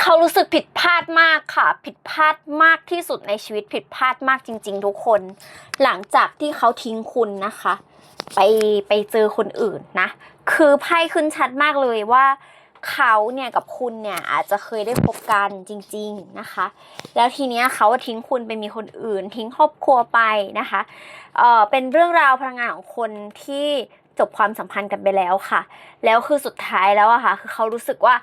เขารู้สึกผิดพลาดมากค่ะ ผิดพลาดมากที่สุดในชีวิตผิดพลาดมากจริง ๆ ทุกคน หลังจากที่เขาทิ้งคุณนะคะ ไปไปเจอคนอื่นนะ คือไพ่ขึ้นชัดมากเลยว่าเขาเนี่ยกับคุณเนี่ยอาจจะเคยได้พบกันจริง ๆนะคะ แล้วทีเนี้ยเขาทิ้งคุณไปมีคนอื่น ทิ้งครอบครัวไปนะคะเออเป็นเรื่องราวพลังงานของคนที่จบความสัมพันธ์กันไปแล้วค่ะ แล้วคือสุดท้ายแล้วอะค่ะ คือเขารู้สึกว่า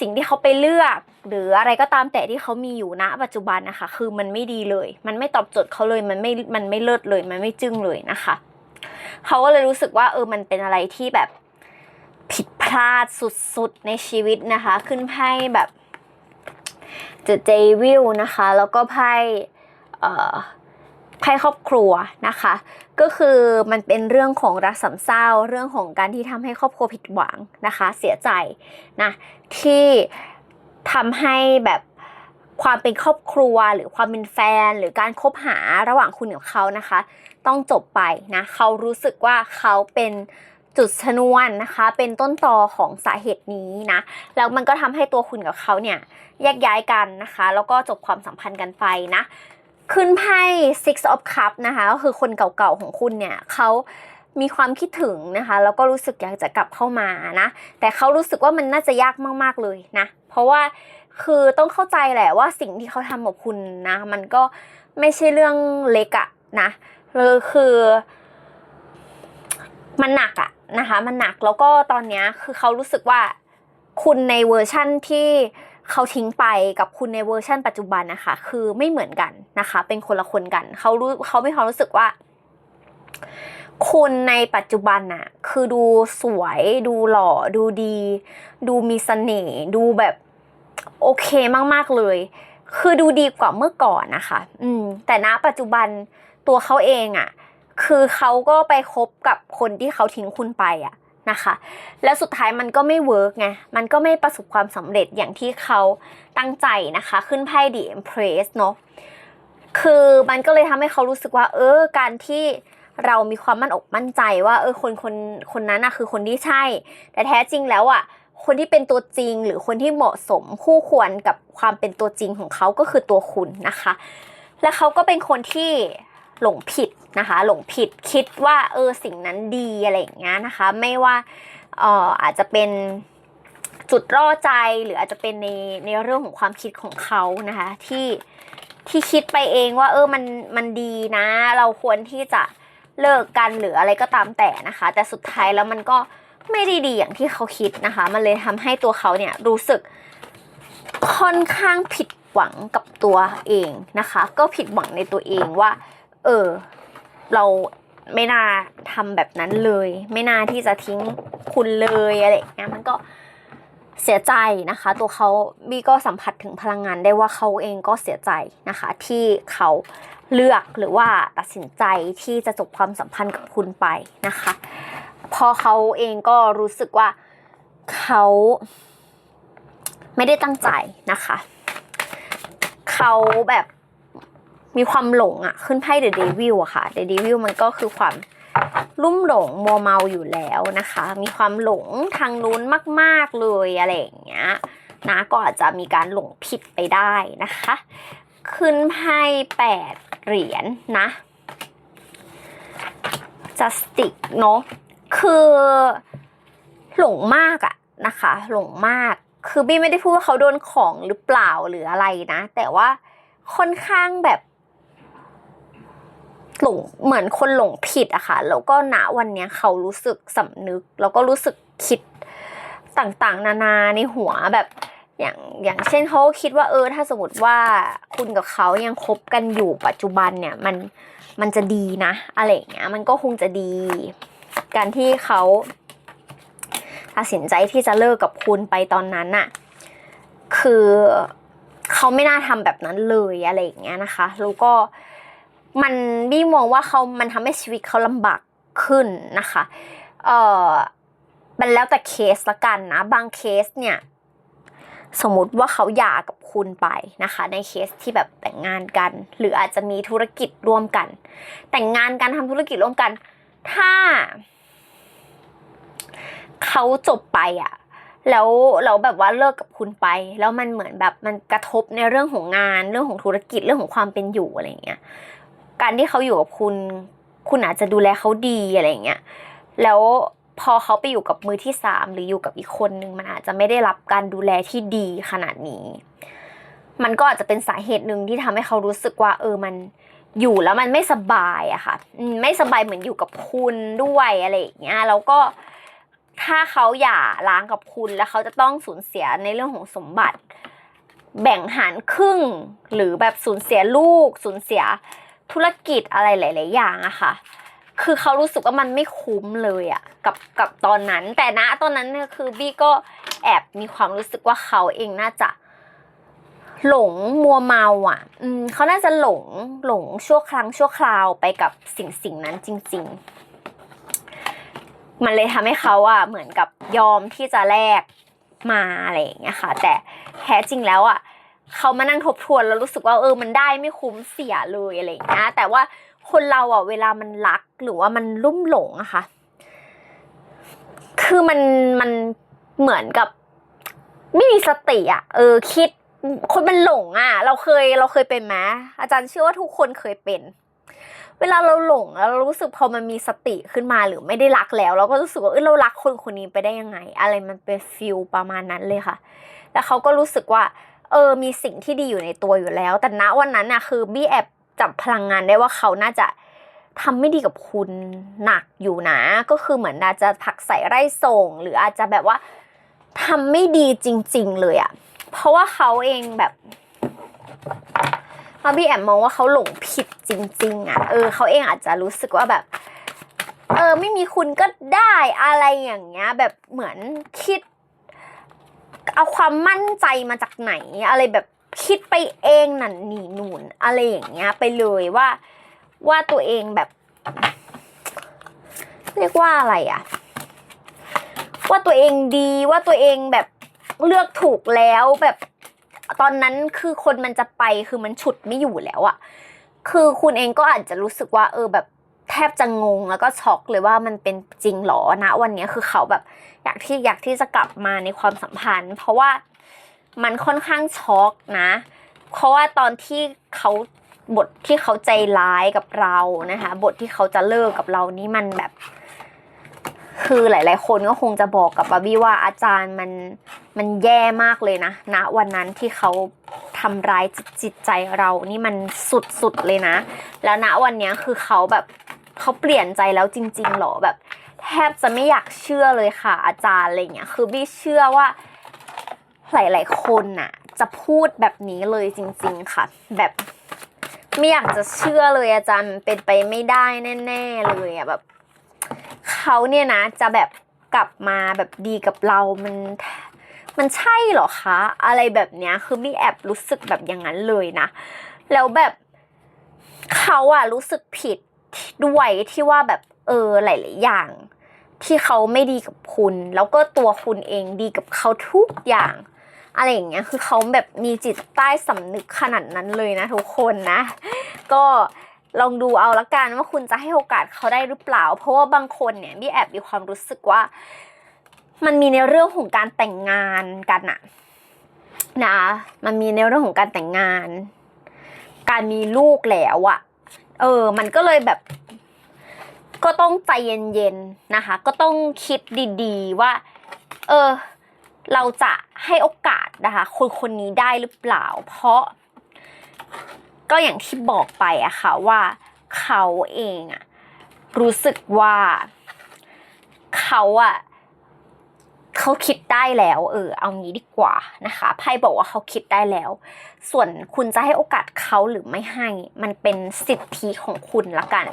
สิ่งที่เขาไปเลือก หรืออะไรก็ตามแต่ที่เขามีอยู่ณปัจจุบันนะคะ คือมันไม่ดีเลย มันไม่ตอบโจทย์เขาเลยมันไม่มันไม่เลิศเลย มันไม่จึ้งเลยนะคะเขาก็เลยรู้สึกว่าเออมันเป็นอะไรที่แบบผิดพลาดสุดๆในชีวิตนะคะ ขึ้นไพ่แบบเจเจวิลนะคะ แล้วก็ไพ่เอ่อ ไพ่ครอบครัวนะคะ ก็คือมันเป็นเรื่องของรักสามเศร้า เรื่องของการที่ทำให้ครอบครัวผิดหวังนะคะ เสียใจนะที่ทำให้แบบความเป็นครอบครัวหรือความเป็นแฟน หรือการคบหาระหว่างคุณกับเขานะคะ ต้องจบไปนะเขารู้สึกว่าเขาเป็นจุดชนวนนะคะ เป็นต้นตอของสาเหตุนี้นะแล้วมันก็ทำให้ตัวคุณกับเขาเนี่ยแยกย้ายกันนะคะ แล้วก็จบความสัมพันธ์กันไปนะ ขึ้นไพ่ six of cup นะคะ ก็คือคนเก่าๆของคุณเนี่ยเขามีความคิดถึงนะคะ แล้วก็รู้สึกอยากจะกลับเข้ามานะ แต่เขารู้สึกว่ามันน่าจะยากมากๆเลยนะ เพราะว่าคือต้องเข้าใจแหละว่าสิ่งที่เขาทำกับคุณนะ มันก็ไม่ใช่เรื่องเล็กอะนะเลยคือมันหนักอะนะคะ มันหนักแล้วก็ตอนเนี้ยคือเขารู้สึกว่าคุณในเวอร์ชั่นที่ เขาทิ้งไปกับคุณในเวอร์ชั่นปัจจุบันนะคะ คือไม่เหมือนกันนะคะ เป็นคนละคนกัน เขารู้เขาไม่ความรู้สึกว่า คุณในปัจจุบันน่ะ คือดูสวย ดูหล่อ ดูดี ดูมีเสน่ห์ ดูแบบโอเคมาก ๆ เลย คือดูดีกว่าเมื่อก่อนนะคะ อืม แต่ณปัจจุบันตัวเขาเองอะ่ะ คือเขาก็ไปคบกับคนที่เขาทิ้งคุณไปอะ นะคะ แล้วสุดท้ายมันก็ไม่เวิร์กไง มันก็ไม่ประสบความสำเร็จอย่างที่เขาตั้งใจนะคะ ขึ้นไพ่ The Empress เนาะคือมันก็เลยทำให้เขารู้สึกว่า เออ การที่เรามีความมั่นอกมั่นใจว่า เออคนคนคนนั้นอะคือคนที่ใช่ แต่แท้จริงแล้วอะคนที่เป็นตัวจริงหรือคนที่เหมาะสมคู่ควรกับความเป็นตัวจริงของเขาก็คือตัวคุณนะคะ และเขาก็เป็นคนที่ หลงผิดนะคะ หลงผิดคิดว่าเออสิ่งนั้นดีอะไรอย่างเงี้ยนะคะ ไม่ว่าเอ่ออาจจะเป็นจุดร่อใจหรืออาจจะเป็นในในเรื่องของความคิดของเขานะคะที่ที่คิดไปเองว่าเออมันมันดีนะ เราควรที่จะเลิกกันหรืออะไรก็ตามแต่นะคะ แต่สุดท้ายแล้วมันก็ไม่ได้ดีอย่างที่เขาคิดนะคะ มันเลยทำให้ตัวเขาเนี่ยรู้สึกค่อนข้างผิดหวังกับตัวเองนะคะ ก็ผิดหวังในตัวเองว่า เออ เราไม่น่าทำแบบนั้นเลย ไม่น่าที่จะทิ้งคุณเลยอะไรอย่างเงี้ยมันก็เสียใจนะคะ ตัวเขาบี้ก็สัมผัสถึงพลังงานได้ว่าเขาเองก็เสียใจนะคะ ที่เขาเลือกหรือว่าตัดสินใจที่จะจบความสัมพันธ์กับคุณไปนะคะ พอเขาเองก็รู้สึกว่าเขาไม่ได้ตั้งใจนะคะ เขาแบบ มีความหลงอะขึ้นไพ่เดอะเดวิลอะค่ะเดอะเดวิลมันก็คือความลุ่มหลงมัวเมาอยู่แล้วนะคะ มีความหลงทางนู้นมาก ๆเลยอะไรอย่างเงี้ยนะก็อาจจะมีการหลงผิดไปได้นะคะ ขึ้นไพ่แปดเหรียญนะ justice เนาะคือหลงมากอะนะคะ หลงมากคือบี้ไม่ได้พูดว่าเขาโดนของหรือเปล่าหรืออะไรนะ แต่ว่าค่อนข้างแบบ หลงเหมือนคนหลงผิดอะค่ะแล้วก็ณวันเนี้ยเขารู้สึกสำนึก แล้วก็รู้สึกคิดต่างๆ นานาในหัวแบบอย่างอย่างเช่นเขาคิดว่าเออ ถ้าสมมติว่าคุณกับเขายังคบกันอยู่ปัจจุบันเนี่ยมันมันจะดีนะ อะไรเงี้ยมันก็คงจะดี การที่เขาตัดสินใจที่จะเลิกกับคุณไปตอนนั้นน่ะคือเขาไม่น่าทำแบบนั้นเลยอะไรอย่างเงี้ยนะคะ แล้วก็ มันบี้มองว่าเขามันทำให้ชีวิตเขาลำบากขึ้นนะคะ เออมันแล้วแต่เคสละกันนะ บางเคสเนี่ย สมมติว่าเขาหย่ากับคุณไปนะคะ ในเคสที่แบบแต่งงานกัน หรืออาจจะมีธุรกิจร่วมกัน แต่งงานกันทำธุรกิจร่วมกัน ถ้าเขาจบไปอะแล้วเราแบบว่าเลิกกับคุณไป แล้วมันเหมือนแบบมันกระทบในเรื่องของงานเรื่องของธุรกิจเรื่องของความเป็นอยู่อะไรอย่างเงี้ย การที่เขาอยู่กับคุณ คุณอาจจะดูแลเขาดีอะไรอย่างเงี้ยแล้วพอเขาไปอยู่กับมือที่สามหรืออยู่กับอีกคนนึงมันอาจจะไม่ได้รับการดูแลที่ดีขนาดนี้ มันก็อาจจะเป็นสาเหตุหนึ่งที่ทำให้เขารู้สึกว่า เออมันอยู่แล้วมันไม่สบายอะค่ะไม่สบายเหมือนอยู่กับคุณด้วยอะไรอย่างเงี้ยแล้วก็ถ้าเขาหย่าร้างกับคุณแล้วเขาจะต้องสูญเสียในเรื่องของสมบัติ แบ่งหารครึ่ง หรือแบบสูญเสียลูกสูญเสีย ธุรกิจอะไรหลาย ๆ อย่างอะค่ะ คือเขารู้สึกว่ามันไม่คุ้มเลยอะกับกับตอนนั้น แต่ณตอนนั้นเนี่ยคือบี้ก็แอบมีความรู้สึกว่าเขาเองน่าจะหลงมัวเมาอะ อืมเขาน่าจะหลงหลงชั่วครั้งชั่วคราวไปกับสิ่งสิ่งนั้นจริง ๆ มันเลยทำให้เขาอะเหมือนกับยอมที่จะแลกมาอะไรอย่างเงี้ยค่ะ แต่แท้จริงแล้วอะ เขามานั่งทบทวนแล้วรู้สึกว่าเออมันได้ไม่คุ้มเสียเลยอะไรอย่างเงี้ยแต่ว่าคนเราอะเวลามันรักหรือว่ามันลุ่มหลงอะค่ะ คือมันมันเหมือนกับ ไม่มีสติอะ เออ คิดคนมันหลงอะ เราเคยเราเคยเป็นไหมอาจารย์เชื่อว่าทุกคนเคยเป็น เวลาเราหลงแล้วเรารู้สึกพอมันมีสติขึ้นมาหรือไม่ได้รักแล้ว เราก็รู้สึกว่าเออเรารักคนคนนี้ไปได้ยังไง อะไรมันเป็นฟิลประมาณนั้นเลยค่ะ แล้วเขาก็รู้สึกว่า เออมีสิ่งที่ดีอยู่ในตัวอยู่แล้ว แต่ณวันนั้นน่ะคือบี้แอบจับพลังงานได้ว่าเขาน่าจะทำไม่ดีกับคุณหนักอยู่นะ ก็คือเหมือนอาจจะผลักใส่ไร่ส่ง หรืออาจจะแบบว่าทำไม่ดีจริง ๆ เลยอะเพราะว่าเขาเองแบบมาบี้แอบมองว่าเขาหลงผิดจริง ๆอะเออเขาเองอาจจะรู้สึกว่าแบบ เออ ไม่มีคุณก็ได้อะไรอย่างเงี้ย แบบเหมือนคิด เอาความมั่นใจมาจากไหน อะไรแบบคิดไปเองนั่นนี่นู่นอะไรอย่างเงี้ยไปเลยว่าว่าตัวเองแบบ เรียกว่าอะไรอะว่าตัวเองดีว่าตัวเองแบบเลือกถูกแล้วแบบตอนนั้นคือคนมันจะไปคือมันฉุดไม่อยู่แล้วอะคือคุณเองก็อาจจะรู้สึกว่า เออแบบ แทบจะงงแล้วก็ช็อกเลยว่ามันเป็นจริงหรอนะวันนี้คือเขาแบบอยากที่อยากที่จะกลับมาในความสัมพันธ์ เพราะว่ามันค่อนข้างช็อกนะ เพราะว่าตอนที่เขาบทที่เขาใจร้ายกับเรานะคะ บทที่เขาจะเลิกกับเรานี่มันแบบ คือหลาย ๆ คนก็คงจะบอกกับบาร์บี้ว่าอาจารย์มันมันแย่มากเลยนะณวันนั้นที่เขาทำร้ายจิตใจเรานี่มันสุด ๆ เลยนะ แล้วณวันนี้คือเขาแบบ เขาเปลี่ยนใจแล้วจริง ๆหรอแบบ แทบจะไม่อยากเชื่อเลยค่ะ อาจารย์อะไรเงี้ยคือบี้เชื่อว่าหลาย ๆ คนน่ะ จะพูดแบบนี้เลยจริง ๆ ค่ะ แบบไม่อยากจะเชื่อเลยอาจารย์เป็นไปไม่ได้แน่ ๆ เลยอะแบบเขาเนี่ยนะ จะแบบกลับมาแบบดีกับเรามันมันใช่เหรอคะ อะไรแบบเนี้ยคือมี่แอบรู้สึกแบบอย่างนั้นเลยนะ แล้วแบบเขาอะรู้สึกผิด ด้วยที่ว่าแบบเออหลายๆอย่าง ที่เขาไม่ดีกับคุณ แล้วก็ตัวคุณเองดีกับเขาทุกอย่าง อะไรอย่างเงี้ยคือเขาแบบมีจิตใต้สำนึกขนาดนั้นเลยนะทุกคนนะ ก็ลองดูเอาละกันว่าคุณจะให้โอกาสเขาได้หรือเปล่า เพราะว่าบางคนเนี่ยมี่แอบมีความรู้สึกว่า มันมีในเรื่องของการแต่งงานกันอะนะ มันมีในเรื่องของการแต่งงาน การมีลูกแล้วอะ เออ มันก็เลยแบบ ก็ต้องใจเย็นๆนะคะ ก็ต้องคิดดีๆว่า เออ เราจะให้โอกาสนะคะ คนคนนี้ได้หรือเปล่า เพราะ ก็อย่างที่บอกไปอะค่ะว่าเขาเองอะรู้สึกว่าเขาอะ เขาคิดได้แล้ว เออ เอางี้ดีกว่านะคะไพ่บอกว่าเขาคิดได้แล้ว ส่วนคุณจะให้โอกาสเขาหรือไม่ให้ มันเป็นสิทธิของคุณละกัน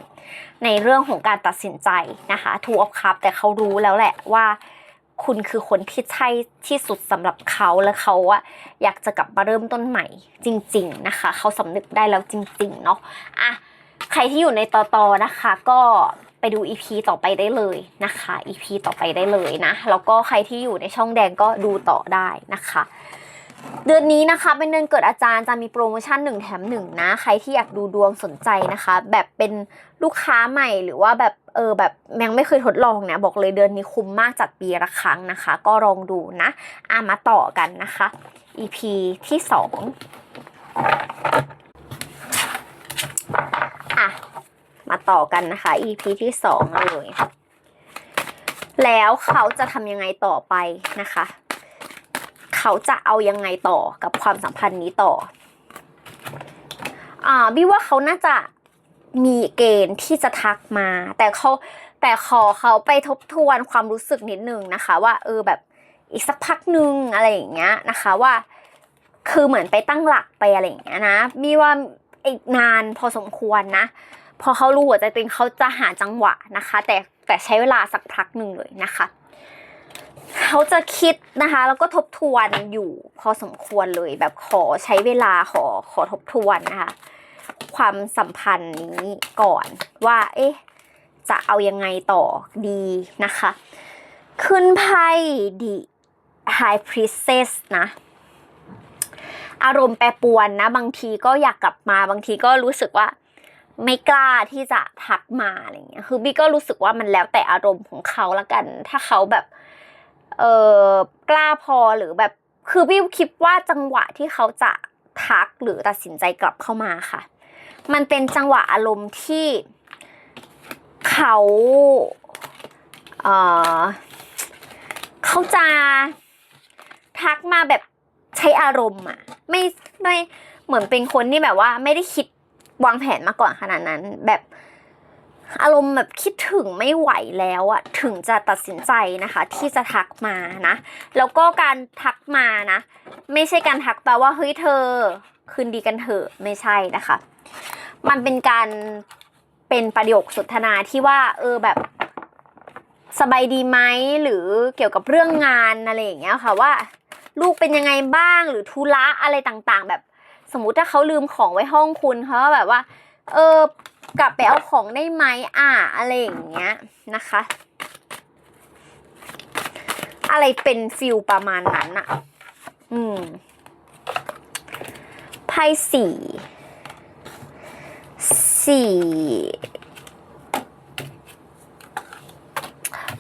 ในเรื่องของการตัดสินใจนะคะทูออฟคัพแต่เขารู้แล้วแหละว่าคุณคือคนที่ใช่ที่สุดสำหรับเขาและเขาอะอยากจะกลับมาเริ่มต้นใหม่ จริง ๆนะคะ เขาสำนึกได้แล้วจริง ๆ เนาะอะใครที่อยู่ในตอตอนะคะ ก็ ไปดู EP ต่อไปได้เลยนะคะ EP ต่อไปได้เลยนะ แล้วก็ใครที่อยู่ในช่องแดงก็ดูต่อได้นะคะ เดือนนี้นะคะเป็นเดือนเกิดอาจารย์จะมีโปรโมชั่น1แถม1นะใครที่อยากดูดวงสนใจนะคะ แบบเป็นลูกค้าใหม่หรือว่าแบบเออแบบยังไม่เคยทดลองเนี่ยบอกเลยเดือนนี้คุ้มมากจัดปีละครั้งนะคะ ก็ลองดูนะอามาต่อกันนะคะ EP ที่ 2 ต่อกันนะคะ EP ที่สองเลย แล้วเขาจะทำยังไงต่อไปนะคะ เขาจะเอายังไงต่อกับความสัมพันธ์นี้ต่อ อ่าบี้ว่าเขาน่าจะมีเกณฑ์ที่จะทักมา แต่เขาแต่ขอเขาไปทบทวนความรู้สึกนิดนึงนะคะ ว่าเออแบบอีกสักพักนึงอะไรอย่างเงี้ยนะคะว่า คือเหมือนไปตั้งหลักไปอะไรอย่างเงี้ยนะบี้ว่าอีกนานพอสมควรนะ พอเขารู้หัวใจตัวเองเขาจะหาจังหวะนะคะ แต่แต่ใช้เวลาสักพักหนึ่งเลยนะคะเขาจะคิดนะคะแล้วก็ทบทวนอยู่พอสมควรเลยแบบขอใช้เวลาขอขอทบทวนนะคะความสัมพันธ์นี้ก่อนว่า เอ๊ะจะเอายังไงต่อดีนะคะ ขึ้นไพ่ดี High Priestess นะอารมณ์แปรปรวนนะ บางทีก็อยากกลับมาบางทีก็รู้สึกว่า ไม่กล้าที่จะทักมาอะไรเงี้ย คือบี้ก็รู้สึกว่ามันแล้วแต่อารมณ์ของเขาละกัน ถ้าเขาแบบ เออกล้าพอหรือแบบ คือบี้คิดว่าจังหวะที่เขาจะทักหรือตัดสินใจกลับเข้ามาค่ะ มันเป็นจังหวะอารมณ์ที่เขาเออเขาจะทักมาแบบใช้อารมณ์อะไม่ไม่เหมือนเป็นคนที่แบบว่าไม่ได้คิด วางแผนมาก่อนขนาดนั้น แบบอารมณ์แบบคิดถึงไม่ไหวแล้วอะถึงจะตัดสินใจนะคะ ที่จะทักมานะ แล้วก็การทักมานะ ไม่ใช่การทักแปลว่าเฮ้ยเธอ คืนดีกันเถอะไม่ใช่นะคะ มันเป็นการเป็นประโยคสนทนาที่ว่า เออแบบสบายดีไหมหรือเกี่ยวกับเรื่องงานอะไรอย่างเงี้ยค่ะว่า ลูกเป็นยังไงบ้างหรือธุระอะไรต่างๆ แบบ สมมุติถ้าเขาลืมของไว้ห้องคุณเขาแบบว่า เออกลับไปเอาของได้ไหมอะอะไรอย่างเงี้ยนะคะ อะไรเป็นฟิลประมาณนั้นอะอืมไพ่สี่สี่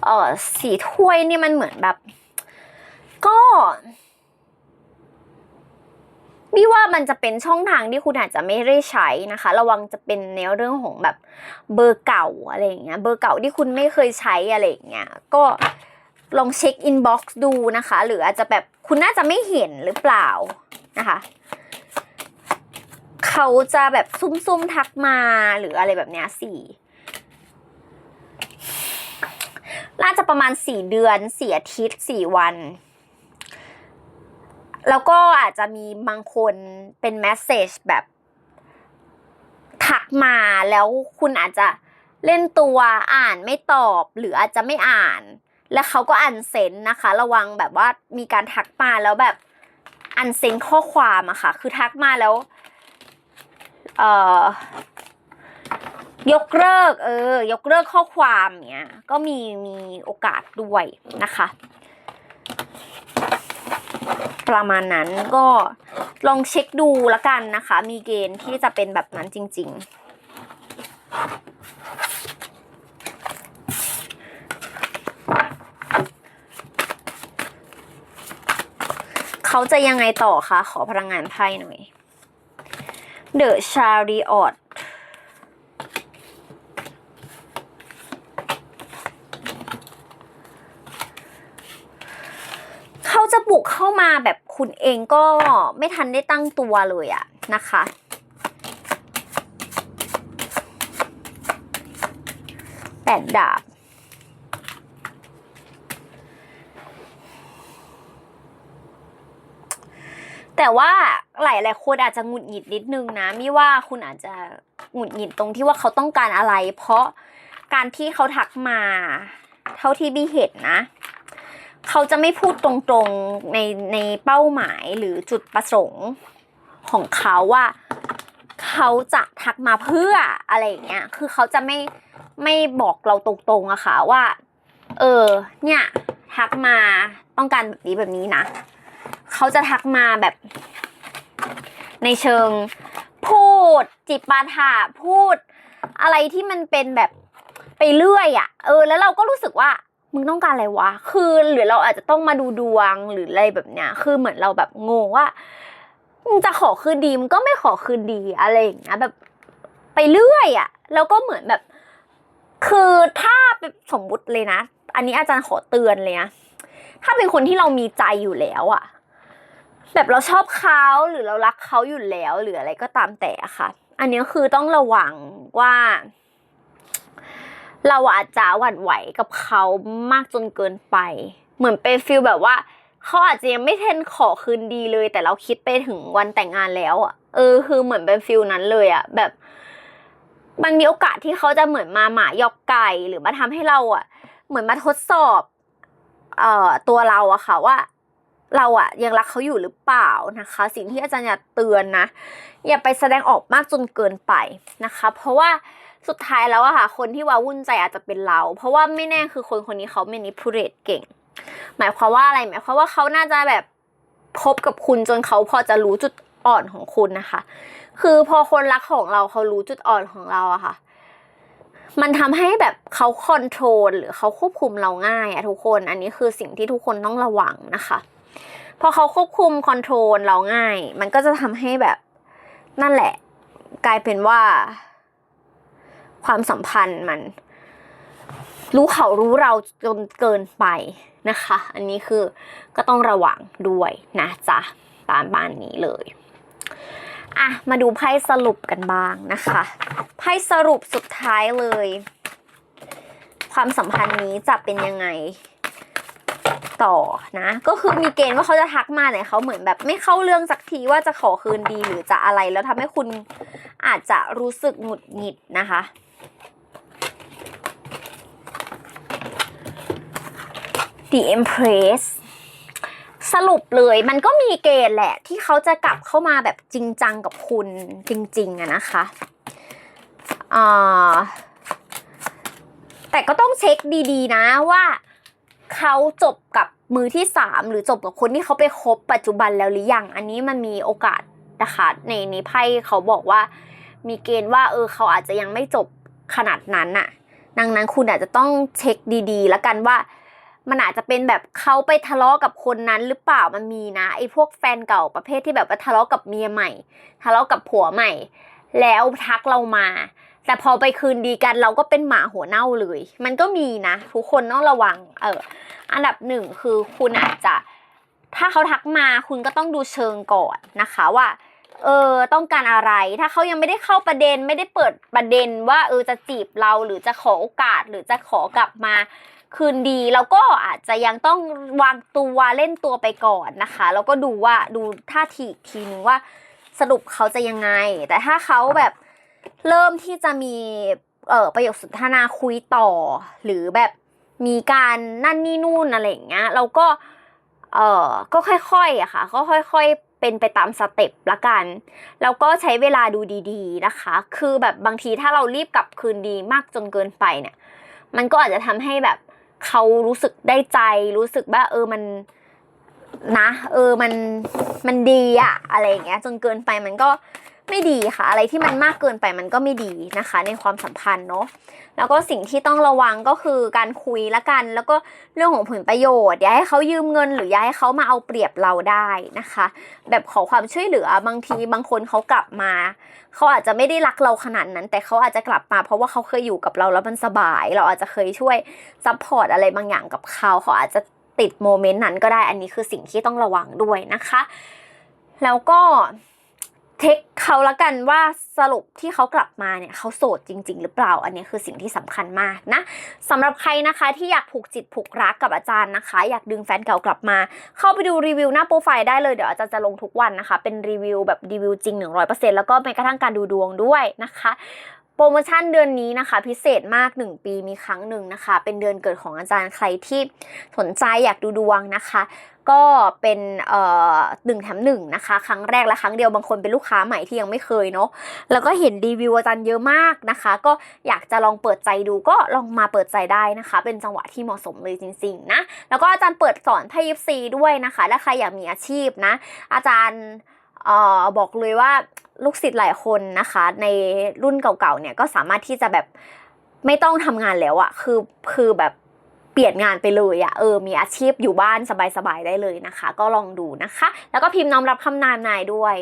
เออสีถ้วยนี่มันเหมือนแบบ ก็ พี่ว่ามันจะเป็นช่องทางที่คุณอาจจะไม่ได้ใช้นะคะ ระวังจะเป็นแนวเรื่องของแบบเบอร์เก่าอะไรอย่างเงี้ยเบอร์เก่าที่คุณไม่เคยใช้อะไรอย่างเงี้ยก็ลองเช็คอินบ็อกซ์ดูนะคะ หรืออาจจะแบบคุณน่าจะไม่เห็นหรือเปล่านะคะเขาจะแบบซุ่มๆทักมาหรืออะไรแบบเนี้ยสี่น่าจะประมาณสี่เดือนสี่อาทิตย์สี่วัน แล้วก็อาจจะมีบางคนเป็นแมสเซจแบบทักมาแล้วคุณอาจจะเล่นตัวอ่านไม่ตอบ หรืออาจจะไม่อ่าน แล้วเขาก็อันเซนนะคะ ระวังแบบว่ามีการทักมาแล้วแบบอันเซนข้อความอะค่ะ คือทักมาแล้ว เอ่อยกเลิก เออ ยกเลิกข้อความเนี้ย ก็มีมีโอกาสด้วยนะคะ ประมาณนั้นก็ลองเช็คดูละกันนะคะ มีเกณฑ์ที่จะเป็นแบบนั้นจริง ๆเขาจะยังไงต่อคะ ขอพลังงานไพ่หน่อย The Chariot เขาจะบุกเข้า มาแบบคุณเองก็ไม่ทันได้ตั้งตัวเลยอะนะคะ แปดดาบแต่ว่าหลายหลายๆคนอาจจะหงุดหงิดนิดนึงนะมิว่าคุณอาจจะหงุดหงิดตรงที่ว่าเขาต้องการอะไร เพราะการที่เขาทักมา เท่าที่บีเห็นนะ เขาจะไม่พูดตรงๆในในเป้าหมายหรือจุดประสงค์ของเขาว่าเขาจะทักมาเพื่ออะไรอย่างเงี้ย คือเขาจะไม่ไม่บอกเราตรงๆอะค่ะว่า เออ เนี่ย ทักมาต้องการแบบนี้แบบนี้นะ เขาจะทักมาแบบ ในเชิง พูด จิปาถะพูด อะไรที่มันเป็นแบบไปเรื่อยอะเออ แล้วเราก็รู้สึกว่า มึงต้องการอะไรวะ คือหรือเราอาจจะต้องมาดูดวงหรืออะไรแบบเนี้ย คือเหมือนเราแบบงงว่ามึงจะขอคืนดีมึงก็ไม่ขอคืนดีอะไรอย่างเงี้ยแบบไปเรื่อยอะ่ะแล้วก็เหมือนแบบ คือถ้าสมมุติเลยนะ อันนี้อาจารย์ขอเตือนเลยนะถ้าเป็นคนที่เรามีใจอยู่แล้วอะแบบเราชอบเขาหรือเรารักเขาอยู่แล้วหรืออะไรก็ตามแต่อะค่ะ อันนี้คือต้องระวังว่า เราอาจจะหวั่นไหวกับเขามากจนเกินไป เหมือนเป็นฟิลแบบว่าเขาอาจจะยังไม่เทนขอคืนดีเลย แต่เราคิดไปถึงวันแต่งงานแล้วอะเออคือเหมือนเป็นฟิลนั้นเลยอะแบบ มันมีโอกาสที่เขาจะเหมือนมาหมายอกไก่หรือมาทำให้เราอะ เหมือนมาทดสอบ เอ่อตัวเราอะค่ะว่า เราอะยังรักเขาอยู่หรือเปล่านะคะ สิ่งที่อาจารย์อยากเตือนนะอย่าไปแสดงออกมากจนเกินไปนะคะ เพราะว่า สุดท้ายแล้วอะค่ะ คนที่ว้าวุ่นใจอาจจะเป็นเรา เพราะว่าไม่แน่คือคนคนนี้เขา manipulate เก่ง หมายความว่าอะไรหมายความว่าเขาน่าจะแบบคบกับคุณจนเขาพอจะรู้จุดอ่อนของคุณนะคะ คือพอคนรักของเราเขารู้จุดอ่อนของเราอะค่ะ มันทำให้แบบเขาคอนโทรลหรือเขาควบคุมเราง่ายอะทุกคน อันนี้คือสิ่งที่ทุกคนต้องระวังนะคะพอเขาควบคุมคอนโทรลเราง่าย มันก็จะทำให้แบบนั่นแหละ กลายเป็นว่า ความสัมพันธ์มัน รู้เขารู้เราจนเกินไปนะคะ อันนี้คือก็ต้องระวังด้วยนะจ๊ะตามบ้านนี้เลยอะมาดูไพ่สรุปกันบ้างนะคะไพ่สรุปสุดท้ายเลย ความสัมพันธ์นี้จะเป็นยังไงต่อนะ ก็คือมีเกณฑ์ว่าเขาจะทักมาเนี่ยเขาเหมือนแบบไม่เข้าเรื่องสักทีว่าจะขอคืนดีหรือจะอะไรแล้วทำให้คุณอาจจะรู้สึกหงุดหงิดนะคะ The Empress สรุปเลยมันก็มีเกณฑ์แหละ ที่เขาจะกลับเข้ามาแบบจริงจังกับคุณจริงๆอะนะคะแต่ก็ต้องเช็คดีๆ นะว่าเขาจบกับมือที่สามหรือจบกับคนที่เขาไปคบปัจจุบันแล้วหรือยัง อันนี้มันมีโอกาสนะคะในในไพ่เขาบอกว่า มีเกณฑ์ว่าเออเขาอาจจะยังไม่จบขนาดนั้นน่ะ ดังนั้นคุณอาจจะต้องเช็คดีๆ แล้วกันว่า มันอาจจะเป็นแบบเขาไปทะเลาะกับคนนั้นหรือเปล่ามันมีนะไอ้พวกแฟนเก่าประเภทที่แบบว่าทะเลาะกับเมียใหม่ ทะเลาะกับผัวใหม่ แล้วทักเรามา แต่พอไปคืนดีกันเราก็เป็นหมาหัวเน่าเลย มันก็มีนะทุกคนต้องระวัง เออ อันดับหนึ่งคือคุณอาจจะ ถ้าเขาทักมาคุณก็ต้องดูเชิงก่อนนะคะว่าเออต้องการอะไรถ้าเขายังไม่ได้เข้าประเด็นไม่ได้เปิดประเด็นว่าเออจะจีบเราหรือจะขอโอกาสหรือจะขอกลับมา คืนดีเราก็อาจจะยังต้องวางตัวเล่นตัวไปก่อนนะคะแล้วก็ดูว่าดูท่าทีอีกทีนึงว่าสรุปเขาจะยังไง แต่ถ้าเขาแบบเริ่มที่จะมีเออประโยคสนทนาคุยต่อ หรือแบบมีการนั่นนี่นู่นอะไรอย่างเงี้ยเราก็เออก็ค่อยๆอะค่ะ ก็ค่อยๆ เป็นไปตามสเต็ปละกัน แล้วก็ใช้เวลาดูดีๆนะคะ คือแบบบางทีถ้าเรารีบกลับคืนดีมากจนเกินไปเนี่ย มันก็อาจจะทำให้แบบ เขารู้สึกได้ใจ รู้สึกว่าเออมันนะ เออมันมันดีอะอะไรอย่างเงี้ย จนเกินไปมันก็ ไม่ดีค่ะ อะไรที่มันมากเกินไปมันก็ไม่ดีนะคะ ในความสัมพันธ์เนาะแล้วก็สิ่งที่ต้องระวังก็คือการคุยละกัน แล้วก็เรื่องของผลประโยชน์อย่าให้เขายืมเงิน หรืออย่าให้เขามาเอาเปรียบเราได้นะคะ แบบขอความช่วยเหลือบางทีบางคนเขากลับมา เขาอาจจะไม่ได้รักเราขนาดนั้น แต่เขาอาจจะกลับมาเพราะว่าเขาเคยอยู่กับเราแล้วมันสบาย เราอาจจะเคยช่วยซัพพอร์ตอะไรบางอย่างกับเขาเขาอาจจะติดโมเมนต์นั้นก็ได้อันนี้คือสิ่งที่ต้องระวังด้วยนะคะ แล้วก็ เทคเขาละกันว่าสรุปที่เขากลับมาเนี่ยเขาโสดจริง ๆ หรือเปล่า อันนี้คือสิ่งที่สำคัญมากนะสำหรับใครนะคะที่อยากผูกจิตผูกรักกับอาจารย์นะคะ อยากดึงแฟนเก่ากลับมา เข้าไปดูรีวิวหน้าโปรไฟล์ได้เลยเดี๋ยวอาจารย์จะลงทุกวันนะคะ เป็นรีวิวแบบรีวิวจริง 100%แล้วก็แม้กระทั่งการดูดวงด้วยนะคะ โปรโมชั่นเดือนนี้นะคะ พิเศษมาก 1 ปีมีครั้งหนึ่งนะคะ เป็นเดือนเกิดของอาจารย์ใครที่สนใจอยากดูดวงนะคะ ก็เป็นเอ่อหนึ่งแถมหนึ่งนะคะ ครั้งแรกและครั้งเดียวบางคนเป็นลูกค้าใหม่ที่ยังไม่เคยเนาะแล้วก็เห็นรีวิวอาจารย์เยอะมากนะคะ ก็อยากจะลองเปิดใจดูก็ลองมาเปิดใจได้นะคะ เป็นจังหวะที่เหมาะสมเลยจริงๆนะแล้วก็อาจารย์เปิดสอนไพ่ยิปซีด้วยนะคะถ้าใครอยากมีอาชีพนะ อาจารย์ ออบอกเลยว่าลูกศิษย์หลายคนนะคะ ในรุ่นเก่าๆเนี่ยก็สามารถที่จะแบบไม่ต้องทำงานแล้วอะคือคือแบบเปลี่ยนงานไปเลยอะเออมีอาชีพอยู่บ้านสบายๆได้เลยนะคะ ก็ลองดูนะคะ แล้วก็พิมพ์น้อมรับคำนามนายด้วย